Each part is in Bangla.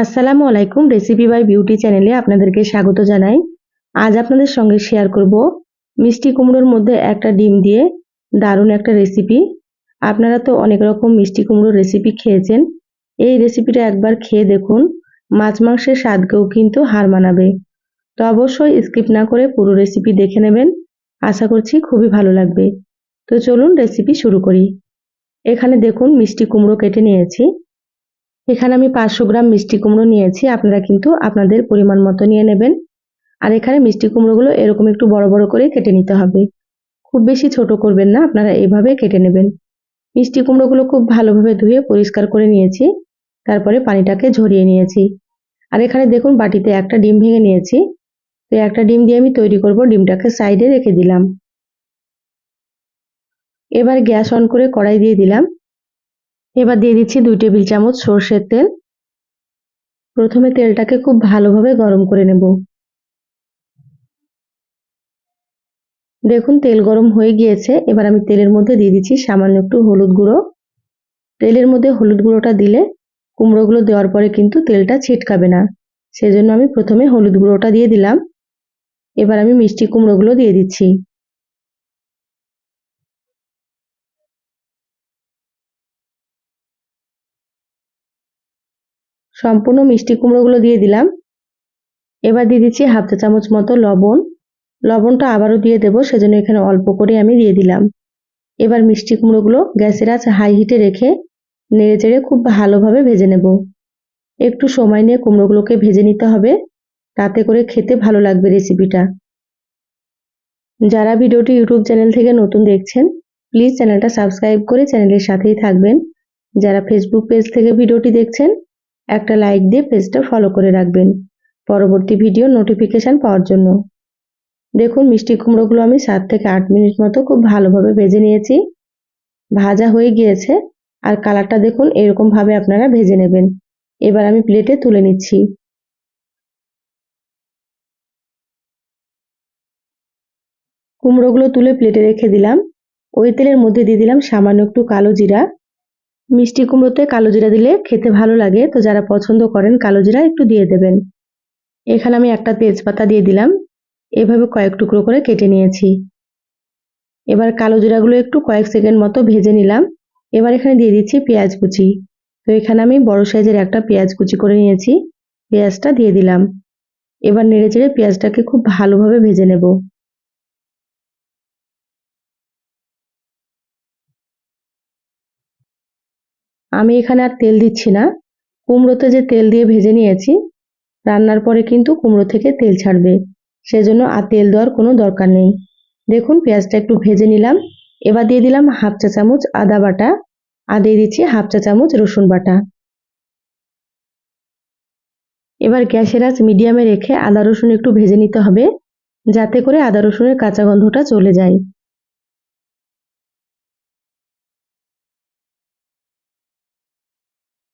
আসসালামু আলাইকুম রেসিপি বাই বিউটি চ্যানেলে আপনাদেরকে স্বাগত জানাই। আজ আপনাদের সঙ্গে শেয়ার করব মিষ্টি কুমড়োর মধ্যে একটা ডিম দিয়ে দারুণ একটা রেসিপি আপনারা তো অনেক রকম মিষ্টি কুমড়োর রেসিপি খেয়েছেন। এই রেসিপিটা একবার খেয়ে দেখুন, মাছ মাংসের স্বাদকেও কিন্তু হার মানাবে। তো অবশ্যই স্কিপ না করে পুরো রেসিপি দেখে নেবেন। আশা করছি খুবই ভালো লাগবে। তো চলুন রেসিপি শুরু করি। এখানে দেখুন মিষ্টি কুমড়ো কেটে নিয়েছি। এখানে আমি পাঁচশো গ্রাম মিষ্টি কুমড়ো নিয়েছি, আপনারা কিন্তু আপনাদের পরিমাণ মতো নিয়ে নেবেন। আর এখানে মিষ্টি কুমড়োগুলো এরকম একটু বড় বড় করে কেটে নিতে হবে। খুব বেশি ছোট করবেন না, আপনারা এভাবে কেটে নেবেন। মিষ্টি কুমড়োগুলো খুব ভালোভাবে ধুয়ে পরিষ্কার করে নিয়েছি, তারপরে পানিটাকে ঝরিয়ে নিয়েছি। আর এখানে দেখুন, বাটিতে একটা ডিম ভেঙে নিয়েছি। তো একটা ডিম দিয়ে আমি তৈরি করব, ডিমটাকে সাইডে রেখে দিলাম। এবার গ্যাস অন করে কড়াই দিয়ে দিলাম। এবার দিয়ে দিচ্ছি দুই টেবিল চামচ সর্ষের তেল। প্রথমে তেলটাকে খুব ভালোভাবে গরম করে নেব। দেখুন, তেল গরম হয়ে গিয়েছে। এবার আমি তেলের মধ্যে দিয়ে দিচ্ছি সামান্য একটু হলুদ গুঁড়ো। তেলের মধ্যে হলুদ গুঁড়োটা দিলে কুমড়োগুলো দেওয়ার পরে কিন্তু তেলটা ছিটকাবে না। সেজন্য আমি প্রথমে হলুদ গুঁড়োটা দিয়ে দিলাম। এবার আমি মিষ্টি কুমড়োগুলো দিয়ে দিচ্ছি। সম্পূর্ণ মিষ্টি কুমড়োগুলো দিয়ে দিলাম। এবার দিয়ে দিচ্ছি হাফ চা চামচ মতো লবণ। লবণটা আবারও দিয়ে দেবো, সেজন্য এখানে অল্প করে আমি দিয়ে দিলাম। এবার মিষ্টি কুমড়োগুলো গ্যাসের আছে হাই হিটে রেখে নেড়ে চেড়ে খুব ভালোভাবে ভেজে নেব। একটু সময় নিয়ে কুমড়োগুলোকে ভেজে নিতে হবে, তাতে করে খেতে ভালো লাগবে রেসিপিটা। যারা ভিডিওটি ইউটিউব চ্যানেল থেকে নতুন দেখছেন, প্লিজ চ্যানেলটা সাবস্ক্রাইব করে চ্যানেলের সাথেই থাকবেন। যারা ফেসবুক পেজ থেকে ভিডিওটি দেখছেন একটা লাইক দিয়ে পেজটা ফলো করে রাখবেন। পরবর্তী ভিডিও নোটিফিকেশান পাওয়ার জন্য। দেখুন, মিষ্টি কুমড়োগুলো আমি সাত থেকে আট মিনিট মতো খুব ভালোভাবে ভেজে নিয়েছি। ভাজা হয়ে গিয়েছে। আর কালারটা দেখুন, এরকমভাবে আপনারা ভেজে নেবেন। এবার আমি প্লেটে তুলে নিচ্ছি। কুমড়োগুলো তুলে প্লেটে রেখে দিলাম। ওই তেলের মধ্যে দিয়ে দিলাম সামান্য একটু কালো জিরা। মিষ্টি কুমড়োতে কালো জিরা দিলে খেতে ভালো লাগে। তো যারা পছন্দ করেন কালো জিরা একটু দিয়ে দেবেন। এখানে আমি একটা তেজপাতা দিয়ে দিলাম। এভাবে কয়েক টুকরো করে কেটে নিয়েছি। এবার কালো জিরাগুলো একটু কয়েক সেকেন্ড মতো ভেজে নিলাম। এবার এখানে দিয়ে দিচ্ছি পেঁয়াজ কুচি। তো এখানে আমি বড় সাইজের একটা পেঁয়াজ কুচি করে নিয়েছি। পেঁয়াজটা দিয়ে দিলাম। এবার নেড়ে চেড়ে পেঁয়াজটাকে খুব ভালোভাবে ভেজে নেব। আমি এখানে আর তেল দিচ্ছি না। কুমড়োতে যে তেল দিয়ে ভেজে নিয়েছি, রান্নার পরে কিন্তু কুমড়ো থেকে তেল ছাড়বে। সেজন্য আর তেল দেওয়ার কোনো দরকার নেই। দেখুন, পেঁয়াজটা একটু ভেজে নিলাম। এবার দিয়ে দিলাম হাফ চা চামচ আদা বাটা। আর দিয়ে দিচ্ছি হাফ চা চামচ রসুন বাটা। এবার গ্যাসের আঁচ মিডিয়ামে রেখে আদা রসুন একটু ভেজে নিতে হবে, যাতে করে আদা রসুনের কাঁচা গন্ধটা চলে যায়।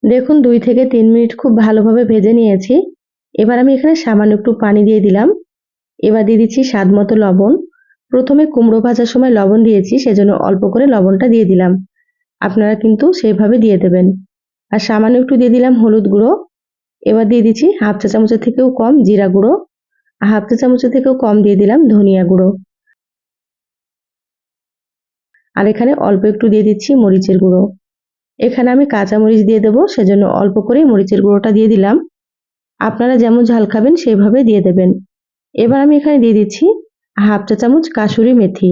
দেখুন, দুই থেকে তিন মিনিট খুব ভালোভাবে ভেজে নিয়েছি। এবার আমি এখানে সামান্য একটু পানি দিয়ে দিলাম। এবার দিয়ে দিচ্ছি স্বাদ মতো লবণ। প্রথমে কুমড়ো ভাজার সময় লবণ দিয়েছি, সেজন্য অল্প করে লবণটা দিয়ে দিলাম। আপনারা কিন্তু সেইভাবে দিয়ে দেবেন। আর সামান্য একটু দিয়ে দিলাম হলুদ গুঁড়ো। এবার দিয়ে দিচ্ছি হাফ চা চামচের থেকেও কম জিরা গুঁড়ো। আর হাফ চা চামচের থেকেও কম দিয়ে দিলাম ধনিয়া গুঁড়ো। আর এখানে অল্প একটু দিয়ে দিচ্ছি মরিচের গুঁড়ো। এখানে আমি কাঁচা মরিচ দিয়ে দেবো, সেজন্য অল্প করেই মরিচের গুঁড়োটা দিয়ে দিলাম। আপনারা যেমন ঝাল খাবেন সেইভাবে দিয়ে দেবেন। এবার আমি এখানে দিয়ে দিচ্ছি হাফ চা চামচ কাসুরি মেথি।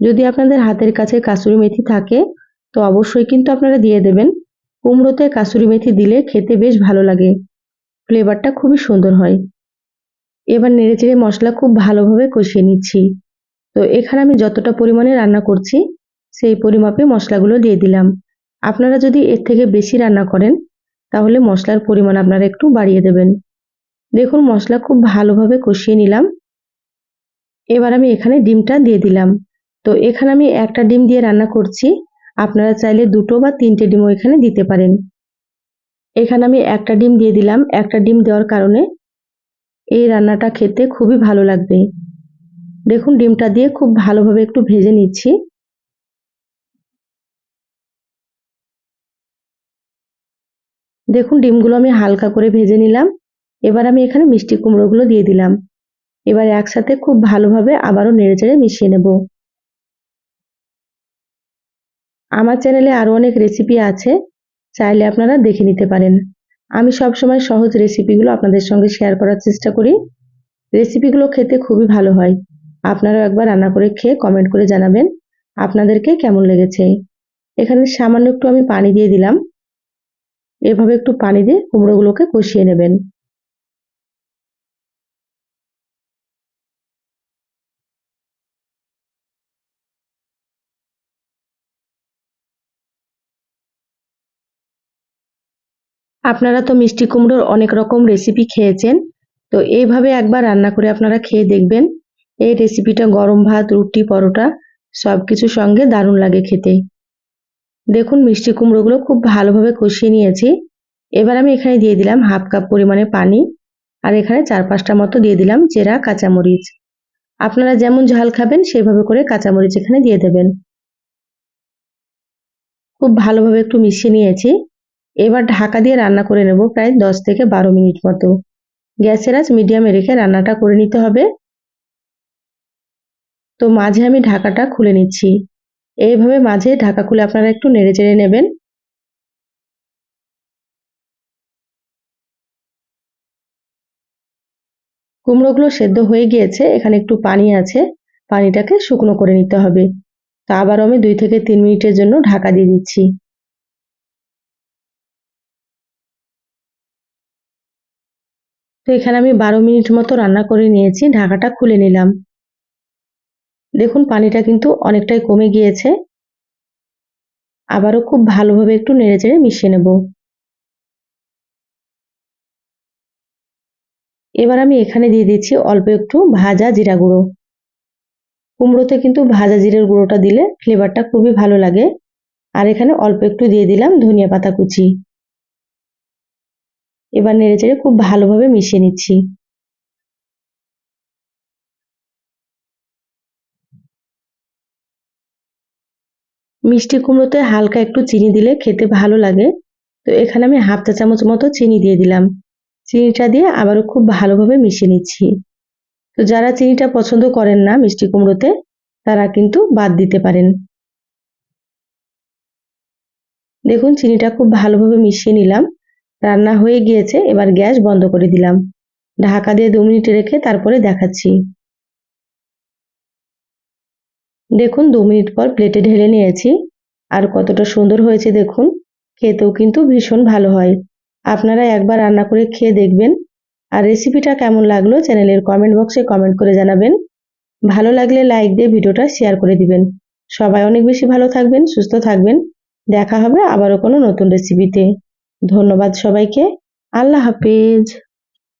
যদি আপনাদের হাতের কাছে কাসুরি মেথি থাকে, তো অবশ্যই কিন্তু আপনারা দিয়ে দেবেন। কুমড়োতে কাসুরি মেথি দিলে খেতে বেশ ভালো লাগে। ফ্লেভারটা খুবই সুন্দর হয়। এবার নেড়ে চেড়ে মশলা খুব ভালোভাবে কষিয়ে নিচ্ছি। তো এখানে আমি যতটা পরিমাণে রান্না করছি, সেই পরিমাপে মশলাগুলো দিয়ে দিলাম। আপনারা যদি এর থেকে বেশি রান্না করেন, তাহলে মশলার পরিমাণ আপনারা একটু বাড়িয়ে দেবেন। দেখুন, মশলা খুব ভালোভাবে কষিয়ে নিলাম। এবার আমি এখানে ডিমটা দিয়ে দিলাম। তো এখানে আমি একটা ডিম দিয়ে রান্না করছি। আপনারা চাইলে দুটো বা তিনটে ডিমও এখানে দিতে পারেন। এখানে আমি একটা ডিম দিয়ে দিলাম। একটা ডিম দেওয়ার কারণে এই রান্নাটা খেতে খুবই ভালো লাগবে। দেখুন, ডিমটা দিয়ে খুব ভালোভাবে একটু ভেজে নিচ্ছি। দেখুন, ডিমগুলো আমি হালকা করে ভেজে নিলাম। এবার আমি এখানে মিষ্টি কুমড়োগুলো দিয়ে দিলাম। এবার একসাথে খুব ভালোভাবে আবারও নেড়েচেড়ে মিশিয়ে নেব। আমার চ্যানেলে আরও অনেক রেসিপি আছে, চাইলে আপনারা দেখে নিতে পারেন। আমি সবসময় সহজ রেসিপিগুলো আপনাদের সঙ্গে শেয়ার করার চেষ্টা করি। রেসিপিগুলো খেতে খুবই ভালো হয়। আপনারাও একবার রান্না করে খেয়ে কমেন্ট করে জানাবেন, আপনাদেরকে কেমন লেগেছে। এখানে সামান্য একটু আমি পানি দিয়ে দিলাম। এভাবে একটু পানি দিয়ে কুমড়োগুলোকে কষিয়ে নেবেন। আপনারা তো মিষ্টি কুমড়োর অনেক রকম রেসিপি খেয়েছেন, তো এইভাবে একবার রান্না করে আপনারা খেয়ে দেখবেন। এই রেসিপিটা গরম ভাত, রুটি, পরোটা সব কিছুর সঙ্গে দারুণ লাগে খেতে। দেখুন, মিষ্টি কুমড়োগুলো খুব ভালোভাবে কষিয়ে নিয়েছি। এবার আমি এখানে দিয়ে দিলাম হাফ কাপ পরিমাণে পানি আর এখানে চার পাঁচটা মতো দিয়ে দিলাম চেরা কাঁচামরিচ। আপনারা যেমন ঝাল খাবেন, সেভাবে করে কাঁচামরিচ এখানে দিয়ে দেবেন। খুব ভালোভাবে একটু মিশিয়ে নিয়েছি। এবার ঢাকা দিয়ে রান্না করে নেব প্রায় দশ থেকে বারো মিনিট মতো। গ্যাসের আঁচ মিডিয়ামে রেখে রান্নাটা করে নিতে হবে। তো মাঝে আমি ঢাকাটা খুলে নিচ্ছি। এইভাবে মাঝে ঢাকা খুলে আপনারা একটু নেড়ে চেড়ে নেবেন। কুমড়োগুলো সেদ্ধ হয়ে গিয়েছে, এখানে একটু পানি আছে, পানিটাকে শুকনো করে নিতে হবে। তো আবার আমি দুই থেকে তিন মিনিটের জন্য ঢাকা দিয়ে দিচ্ছি। তো এখানে আমি বারো মিনিট মতো রান্না করে নিয়েছি, ঢাকাটা খুলে নিলাম। দেখুন, পানিটা কিন্তু অনেকটাই কমে গিয়েছে। আবারও খুব ভালোভাবে একটু নেড়ে চেড়ে মিশিয়ে নেব। এবার আমি এখানে দিয়ে দিচ্ছি অল্প একটু ভাজা জিরা গুঁড়ো। কুমড়োতে কিন্তু ভাজা জিরের গুঁড়োটা দিলে ফ্লেভারটা খুবই ভালো লাগে। আর এখানে অল্প একটু দিয়ে দিলাম ধনিয়া পাতা কুচি। এবার নেড়ে চেড়ে খুব ভালোভাবে মিশিয়ে নিচ্ছি। মিষ্টি কুমড়োতে হালকা একটু চিনি দিলে খেতে ভালো লাগে। তো এখানে আমি হাফ চা চামচ মতো চিনি দিয়ে দিলাম। চিনিটা দিয়ে আবারও খুব ভালোভাবে মিশিয়ে নিচ্ছি। তো যারা চিনিটা পছন্দ করেন না মিষ্টি কুমড়োতে, তারা কিন্তু বাদ দিতে পারেন। দেখুন, চিনিটা খুব ভালোভাবে মিশিয়ে নিলাম। রান্না হয়ে গিয়েছে, এবার গ্যাস বন্ধ করে দিলাম। ঢাকা দিয়ে দু মিনিট রেখে তারপরে দেখাচ্ছি। দেখুন, দু মিনিট পর প্লেটে ঢেলে নিয়েছি। আর কতটা সুন্দর হয়েছে দেখুন, খেতেও কিন্তু ভীষণ ভালো হয়। আপনারা একবার রান্না করে খেয়ে দেখবেন। আর রেসিপিটা কেমন লাগল চ্যানেলের কমেন্ট বক্সে কমেন্ট করে জানাবেন। ভালো লাগলে লাইক দিয়ে ভিডিওটা শেয়ার করে দিবেন। সবাই অনেক বেশি ভালো থাকবেন, সুস্থ থাকবেন। দেখা হবে আবারও কোনো নতুন রেসিপিতে ধন্যবাদ সবাইকে। আল্লাহ হাফিজ।